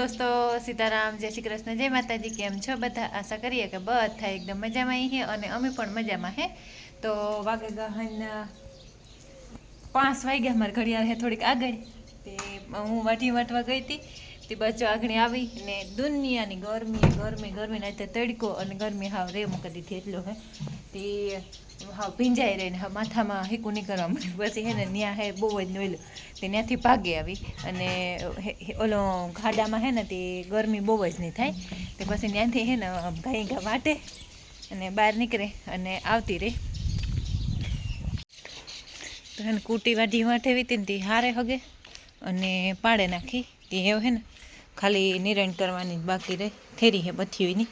દોસ્તો, સીતારામ, જય શ્રી કૃષ્ણ, જય માતાજી, કેમ છો બધા? આશા કરીએ કે બધા એકદમ મજામાં હે અને અમે પણ મજામાં હે. તો વાગે ગહન પાંચ વાગ્યા મારી ઘડિયાળ હે થોડીક આગળ. તે હું વાટી વાટવા ગઈ હતી. તે બચો આગળ આવી ને દુનિયાની ગરમી ગરમી ગરમી, ના તડકો અને ગરમી હાવ રે મૂકી દીધી એટલો હે. તે હાવ ભીંજાઈ રહીને હા માથામાં હીકું નહીં કરવા મળ્યું પછી હે ને ત્યાં હે બહુ જ નોયલું. તે ત્યાંથી ભાગે આવી અને ઓલો ખાડામાં હે ને તે ગરમી બહુ જ નહીં થાય. તે પછી ત્યાંથી હે ને ગાઈ ઘા વાટે અને બહાર નીકળે અને આવતી રહે. તો હે ને કૂટી વાઢી વાટે વીતી ને તે હારે હગે અને પાડે નાખી. તે એવું હે ને ખાલી નિરણ કરવાની બાકી રહે. થેરી હે બથીઓની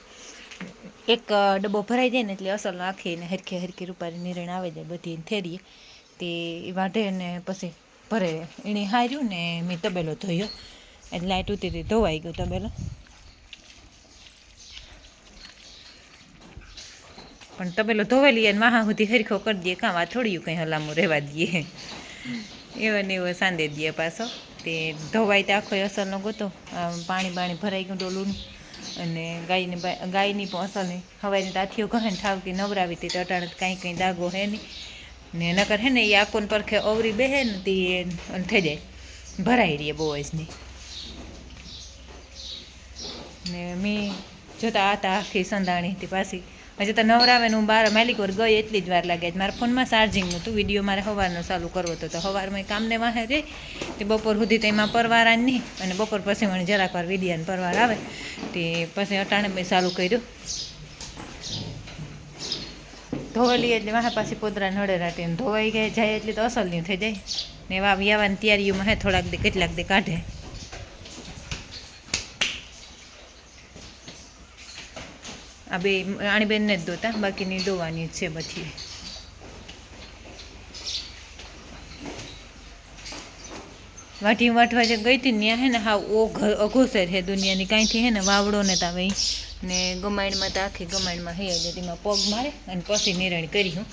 એક ડબ્બો ભરાઈ જાય ને એટલે અસલ આખીને હરખી હરખી રૂપારી નિરણ આવે જાય બધી થેરીએ તે વાઢે ને પછી ભરે. એણે હાર્યું ને મેં તબેલો ધોયો. એટલે લાઈટ ઉતરી ધોવાઈ ગયો તબેલો. પણ તબેલો ધોવેલી અને વાહા સુધી હરખો કરી દઈએ. કાં આ થોડીયું કંઈ હલામું રહેવા દઈએ. એવો ને એવો સાંદે દઈએ પાછો. તે ધોવાય તો આખો ન ગોતો. પાણી બાણી ભરાઈ ગયું ડોલું અને ગાયની ગાયની પણ અસર નહીં. હવાની તાથીઓ કહે ને ઠાવકી નવરાવી તો અટાણે કાંઈ કંઈ દાગો હે નહીં. ને નકર હે ને એ આકોન પરખે અવરી બેહે ને તે થઈ જાય. ભરાઈ રહીએ બહુ જ ને મેં જોતા આતા આખી સંધાણી હતી પાછી. હજી તો નવરાવે હું બાર, માલિક વર ગઈ એટલી જ વાર લાગે મારા ફોનમાં ચાર્જિંગનું હતું વીડિયો મારે સવારનો ચાલુ કરવો હતો. તો સવારમાં કામને વાહે રહી, તે બપોર સુધી તો એમાં પરવાર નહીં, અને બપોર પછી મને જરાક વાર વિડીયાને પરવાર આવે. તે પછી અટાણે મેં ચાલુ કર્યું. ધોવાલી એટલે વાહે પાછી પોદરા નડે રાટીને ધોવાઈ ગઈ જાય એટલે તો અસલની થઈ જાય. ને એવા વ્યવાની તૈયારીઓમાં હે, થોડાક દે, કેટલાક દે કાઢે. આ બે આણીબેનને જ ધોતા, બાકીની ધોવાની છે બધી. વાટી વાટવા જે ગઈ હતી ત્યાં હે ને હા ઓ અઘોસર હે દુનિયાની, કાંઈથી હે ને, વાવડો ને તાવે ભાઈ ને ગમાણમાં તો આખી ગમાણમાં હે જ તેમાં પગ મારે અને પછી નિરણ કરી હું.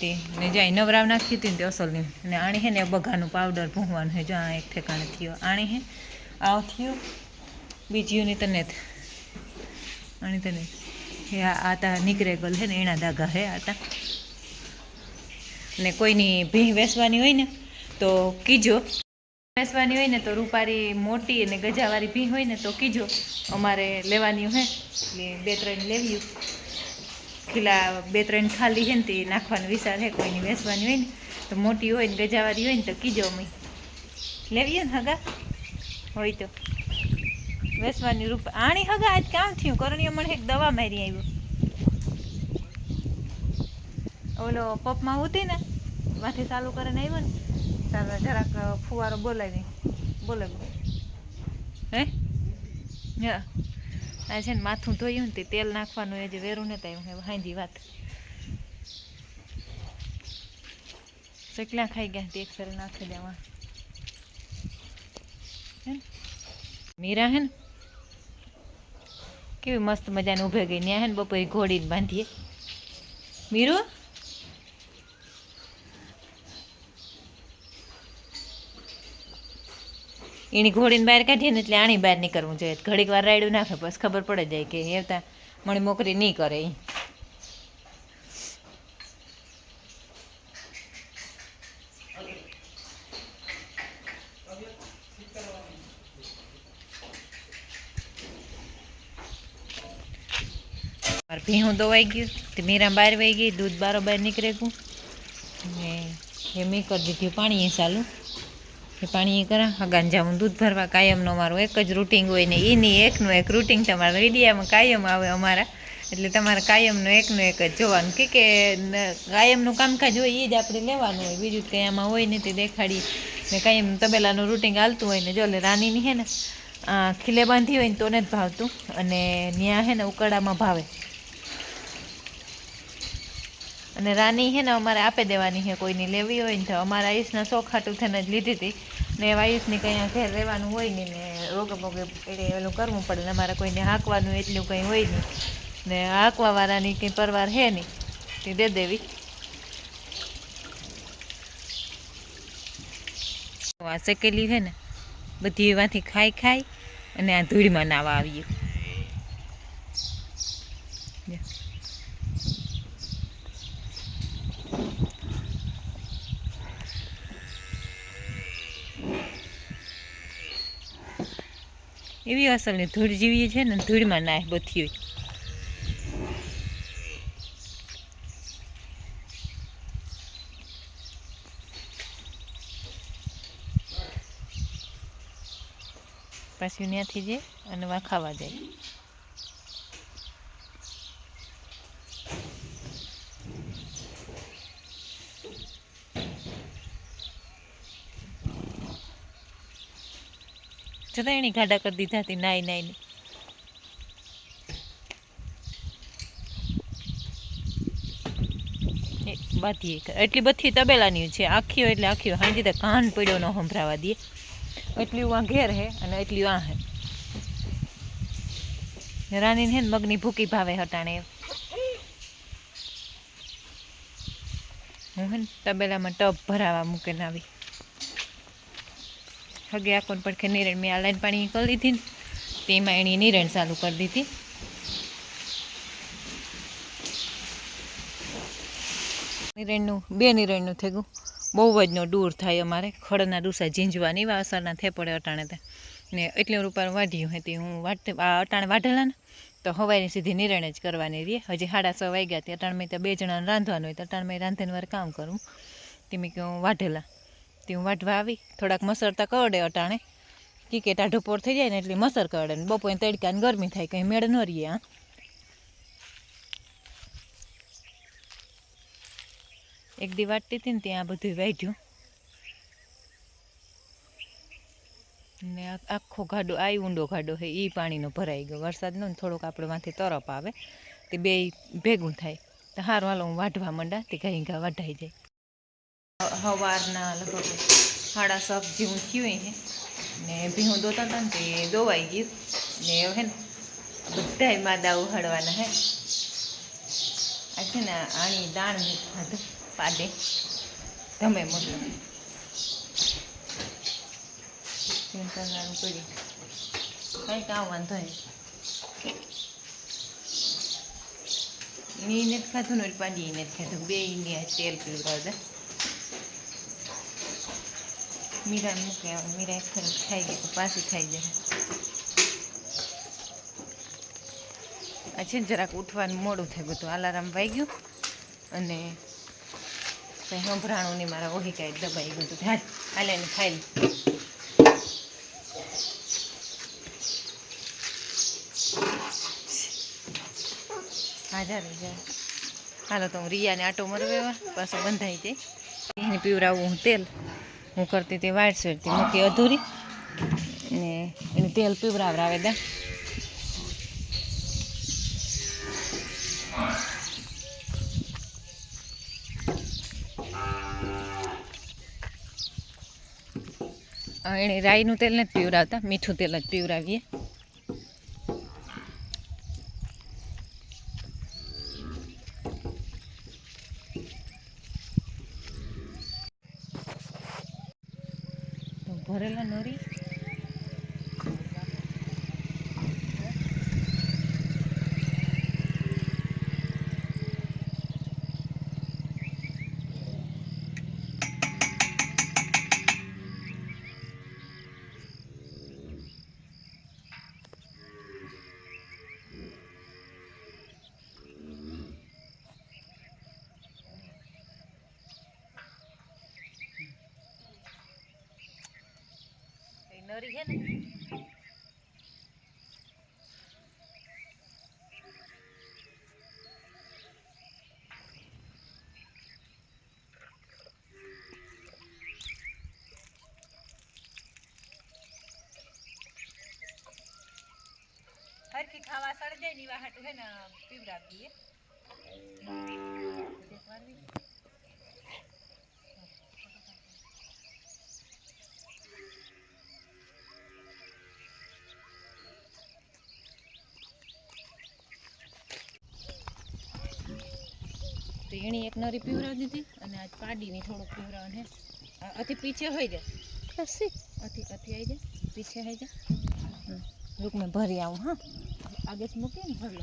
તે ને જાય નવરાવ નાખી હતી ને તે અસલની. ને આણી હે ને બઘાનું પાવડર ભૂંવાનું હે, જો આ એક ઠેકાણે થયો. આણી હે, આવ થયું. બીજીઓની તને જ. આણી તને હે, આ આ તા નીકળે ગલ હે ને, એના ધાગા હે આતા ને કોઈની ભીં વેસવાની હોય ને, તો કીજો. વેસવાની હોય ને, તો રૂપારી મોટી અને ગજાવાળી ભીં હોય ને, તો કીજો. અમારે લેવાની એટલે બે ત્રણ લેવી. ખીલા બે ત્રણ ખાલી છે ને, તે નાખવાનો વિચાર છે કોઈની વેસવાની હોય ને, તો મોટી હોય ને, ગજાવાળી હોય ને, તો કીજો અમે. લેવીએ ને, હગા. હોય તો. વેસવાની રૂપ આણી હગા આજ કામ થયું? કરણીઓ મને એક દવા મારી આવ્યો ઓલો પપમાં ઉતી ને માથે ચાલુ કરીને આવ્યો ને તારે જરાક ફુવારો બોલાવી બોલે હે? હા આ છે ને માથું ધોયું ને તે તેલ નાખવાનું એ જે વેરું ને ત્યાં હાંધી વાત. શેકલા ખાઈ ગયા તે એક ફેર નાખી દેવા. મીરા હે ને? કેવી મસ્ત મજાને ઊભે ગઈ. ત્યાં હે બપોરે ઘોડીને બાંધીએ. મીરુ? એની ઘોડીને બહાર કાઢીએ ને એટલે આણી બહાર નીકળવું જોઈએ. ઘડીક વાર રાયડું નાખે બસ ખબર પડે જાય કે એવતા મને મોકરી નહીં કરે ઈ. ભીહું દોવાઈ ગયું, તે મીરા બહાર વહી ગઈ, દૂધ બારોબાર નીકળે ગયું. ને એ મેં કરી દીધું પાણીએ ચાલુ. એ પાણી એ કરા જાઉં દૂધ ભરવા, કાયમનો અમારો એક જ રૂટિંગ હોય ને એની એકનું એક રૂટિંગ તમારા વિડીયામાં કાયમ આવે અમારા. એટલે તમારે કાયમનું એકનું એક જ જોવાનું. કે કે કાયમનું કામકાજ હોય એ જ આપણે લેવાનું હોય. બીજું કંઈ આમાં હોય ને તે દેખાડી. ને કાયમ તબેલાનું રૂટિંગ હાલતું હોય ને, જો એટલે રાનીની હે ને ખીલે બાંધી હોય ને તોને જ ભાવતું. અને ત્યાં હે ને ઉકળામાં ભાવે. અને રાની હે ને અમારે આપી દેવાની છે, કોઈની લેવી હોય ને તો અમારા આયુષના શોખ હાટું થઈને જ લીધી હતી. ને આયુષની કંઈ ઘેર રહેવાનું હોય નહીં ને રોગે બોગે એટલે ઓલું કરવું પડે ને અમારે કોઈને હાંકવાનું એટલું કંઈ હોય નહીં. ને હાંકવાવાળાની કંઈ પરવાર છે નહીં, તે દે દેવી. આ શેકેલી છે ને, બધી એમાંથી ખાઈ ખાઈ અને આ ધૂળમાં નાવા આવીએ. એવી અસલની ધૂળ જેવી છે ને ધૂળમાં નાય બધી પાછું ત્યાંથી જાય અને વાખાવા જાય છતાં એણે ગાડા કરી દીધા હતી, નાઈ નાઈને. બાથી એટલી બધી તબેલાની છે આખીઓ એટલે આખીઓ હાંજી તો કાન પડ્યો ન સંભળાવા દે. એટલી વાં ઘેર હે અને એટલી વાં હે. રાની હે મગની ભૂકી ભાવે હટાણે હું હે તબેલામાં ટબ ભરાવા મૂકીને આવી. હગે આકોન પડખે નિરણ મેં આ લાઈન પાણી કરી દીધી ને તેમાં એની નિરણ ચાલુ કરી દીધી. નિરણનું, બે નિરણનું થઈ ગયું બહુ જ નો દૂર થાય અમારે. ખડના ડૂસા ઝીંજવાની એવા અસરના થે પડે અટાણે તે. ને એટલું રૂપિયા વાઢ્યું હતી હું વાટતે આ અટાણે વાઢેલા ને, તો હવાઈની સીધી નિર્ણય જ કરવાની રહી હજી સાડા છ વાગ્યા હતી અટાણે મેં તો બે જણાને રાંધવાનું હોય તો અટાણે મેં રાંધીને વાર કામ કરું. તે મેં કે હું વાઢેલા. તે હું વાઢવા આવી. થોડાક મસરતા કરડે અટાણે. કી કે પોર થઈ જાય ને એટલે મસર કરડે ને. બપોરે તડકાને ગરમી થાય, કંઈ મેળ ન રહીએ હા એક દી વાટતી હતી ને ત્યાં બધું વાઢ્યું. ને આખો ગાડો, આ ઊંડો ગાડો છે એ પાણીનો ભરાઈ ગયો. વરસાદનો ને થોડોક આપણે માથે તરફ આવે, તે બે ભેગું થાય. તો હારું, હાલો હું વાઢવા માંડા, તે ઘઈ ઘા વઢાઈ જાય. સવારના લગભગ સાડા સાત જેવું થયું હે ને ભીહું દોતા હતા ને તે દોવાઈ ગયું. ને હે ને બધાય માદા ઉહાડવાના હે. આ છે ને આણી દાણ ખાધું પાડે. તમે મોટું ચિંતા કંઈ કામ વાંધો નહીં. એને જ ખાધું ને પાડી એને જ ખાધું. બે ને તેલ પીવડાવતા મીરા મૂકે મીરા એક ફરી ખાઈ ગઈ તો પાછી ખાઈ જાય છે જરાક ઉઠવાનું મોડું થઈ ગયું હતું અલાર્મ વાગ્યું અને પછી સંભળાણું નહીં મારા ઓહી કાંઈ દબાઈ ગયું હતું હાલ હાલે ને ખાઈ હાજર હાજર હાલો તો હું રિયાને આટો મરવે પાછો બંધાઈ જાય એને પીવરાવું હું તેલ હું કરતી હતી વાઇટ સ્વીટથી મૂકી અધૂરી. ને એનું તેલ પીવરાવરાવે દે. એણે રાઈનું તેલ નથી પીવરાવતા મીઠું તેલ જ પીવડાવીએ તો ભરેલા નરી એ નરી છે ને હરખી ખાવા સળ જાય ની વાહાટું હે ને પીવડાવી તો એણે એક નરી પીવરાવી દીધી અને આજ પાડીને થોડુંક પીવરાવે અથી પીછે હોઈ જાય. અથી અથી આવી જાય. પીછે હોઈ જાય. રૂક મેં ભરી આવું હા. આગે મૂકીને ભર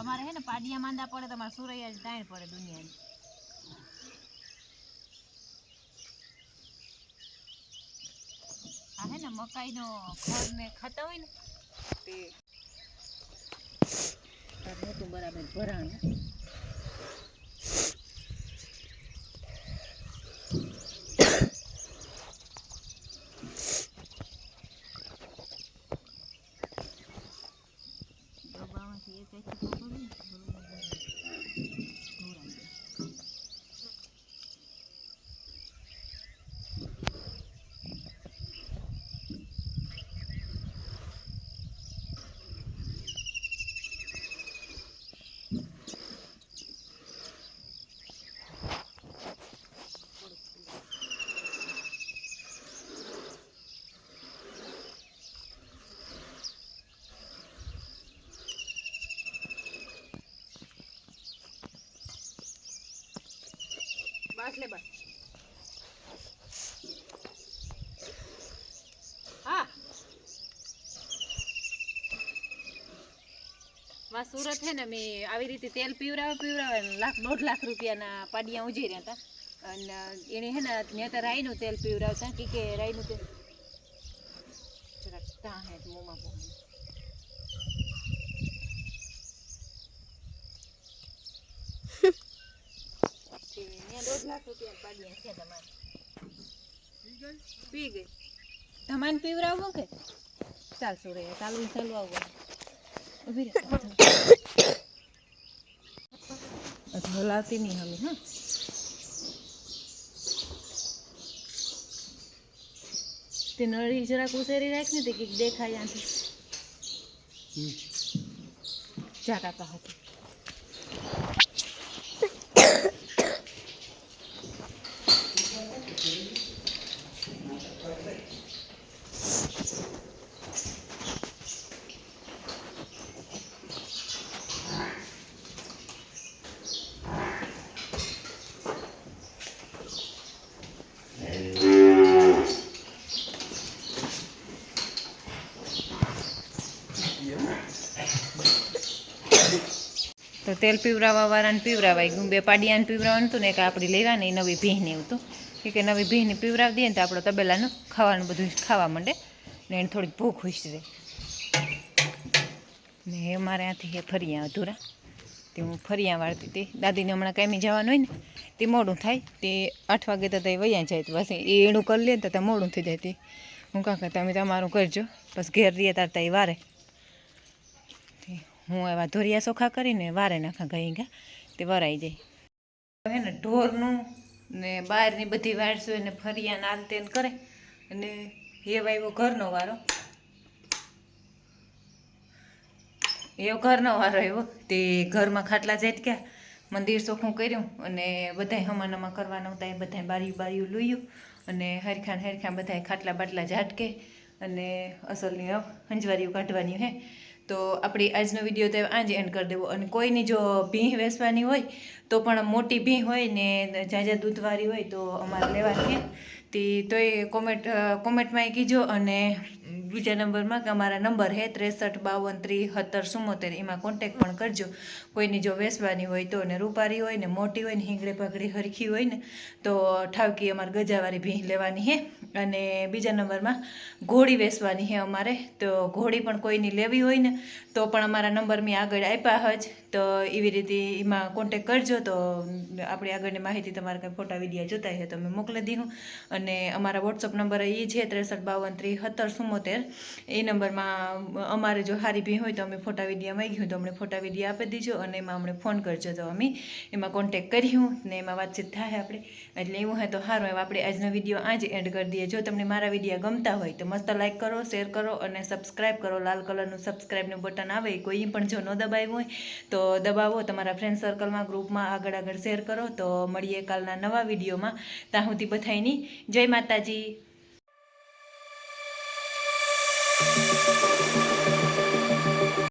અમારે હે ને પાડિયા માંદા પડે તો અમારે સુરૈયા જ દાણ પડે દુનિયાની. આ હે ને મકાઈનો ખોર ને ખાતા હોય ને તાર નહોતું બરાબર ભરાણ. બસ લે બસ. હા. માં સુરત હે ને મેં આવી રીતે તેલ પીવરાવે પીવરાવે લાખ, દોઢ લાખ રૂપિયાના પાડિયા ઉજી રહ્યા હતા. અને એને હે ને મેં તો રાઈનું તેલ પીવરાવતા કે કે રાઈનું તેલ. જરાક તા હે, મોંમાં પોમે ત્યાં દોઢ લાખ રૂપિયા પાડિયા છે તમારે પી ગઈ તમારે પીવરાવું કે? ચાલ સુરે ચાલુ ચાલુ આવું. હલાવતી નહીં હમી હા. તે નળી જરાક ઉસેરી રાખ ને તે કંઈક દેખાય આથી જા કાકા હતી તો તેલ પીવરાવા વાળાને પીવરાવાય. ગયું બે પાડિયાને પીવરાવાનું હતું ને એક આપણી લેવાની નવી ભીહની હતું. કે કે નવી ભીહની પીવરાવી દઈએ ને તો આપણો તબેલાનું ખાવાનું બધું ખાવા માંડે ને એને થોડીક ભૂખ ખુશ રહે ને એ મારે ત્યાંથી એ ફરિયા અધૂરા. તે હું ફરિયા વાળતી હતી. દાદીને હમણાં કાંઈ જવાનું હોય ને, તે મોડું થાય. તે આઠ વાગે તો તે વૈયા જાય. તો બસ એ એનું કરી લે તો મોડું થઈ જાય. તે હું કાકા તમે તમારું કરજો. બસ ઘેર રહીએ તાર એ વારે. હું એવા ધોરિયા સોખા કરીને વારે નાખા ગઈ ગયા તે વરાઈ જાય. હે ને ઢોરનું ને બહારની બધી વારસો એને ફરિયા નાલતેન કરે, અને એ એવો ઘરનો વારો. એવો ઘરનો વારો આવ્યો તે ઘરમાં ખાટલા ઝેટક્યા, મંદિર ચોખ્ખું કર્યું, અને બધાય હમાનામાં કરવાના હતા, એ બધાય બારીયું બારીયું લૂયું, અને હરખાન હરખાન બધાય ખાટલા બાટલા ઝાટકે, અને અસલની હંજવારીઓ કાઢવાની હે. તો આપણી આજનો વીડિયો તો આજ એન્ડ કરી દેવો. અને કોઈની જો ભીં વેસવાની હોય, તો પણ મોટી ભીં હોય ને જાજા દૂધવાળી હોય, તો અમારે લેવાની તે તોય કોમેન્ટ કોમેન્ટમાં કીજો અને બીજા નંબરમાં કે અમારા નંબર હે ત્રેસઠ, બાવન, ત્રીસ, સત્તર ચુમ્મોતેર એમાં કોન્ટેક પણ કરજો. કોઈની જો વેસવાની હોય તો ને રૂપારી હોય ને મોટી હોય ને હિંગડે પગડી હરખી હોય ને, તો ઠાવકી અમારે ગજાવાળી ભીં લેવાની હે. અને બીજા નંબરમાં ઘોડી વેસવાની હે અમારે, તો ઘોડી પણ કોઈની લેવી હોય ને, તો પણ અમારા નંબર મેં આગળ આપ્યા જ તો એવી રીતે એમાં કોન્ટેક કરજો, તો આપણી આગળની માહિતી તમારે કંઈ ફોટા વિડીયા જોતા હોય તો અમે મોકલી દીધું. અને અમારા વોટ્સઅપ નંબર એ છે ત્રેસઠ, બાવન, ત્રીસ, સત્તર ચુમ્મોતેર એ નંબરમાં અમારે જો હારી ભી હોય તો અમે ફોટા વિડીયા માંગ્યું તો અમને ફોટા વિડીયા આપી દીજો અને એમાં અમને ફોન કરજો. તો અમે એમાં કોન્ટેક કર્યું ને એમાં વાતચીત થાય આપણે. એટલે એવું હોય તો સારું. એમ આપણે આજનો વીડિયો આજ એન્ડ કરી દઈએ. જો તમને મારા વીડિયો ગમતા હોય તો મસ્ત લાઈક કરો શેર કરો અને સબસ્ક્રાઈબ કરો. લાલ કલરનું સબસ્ક્રાઈબનું બટન આવે કોઈ પણ જો ન દબાવ્યું હોય તો દબાવો. તમારા ફ્રેન્ડ સર્કલમાં ગ્રુપમાં આગળ આગળ શેર કરો. તો મળીએ કાલના નવા વિડીયોમાં. ત્યાં સુધી બધાની જય માતાજી.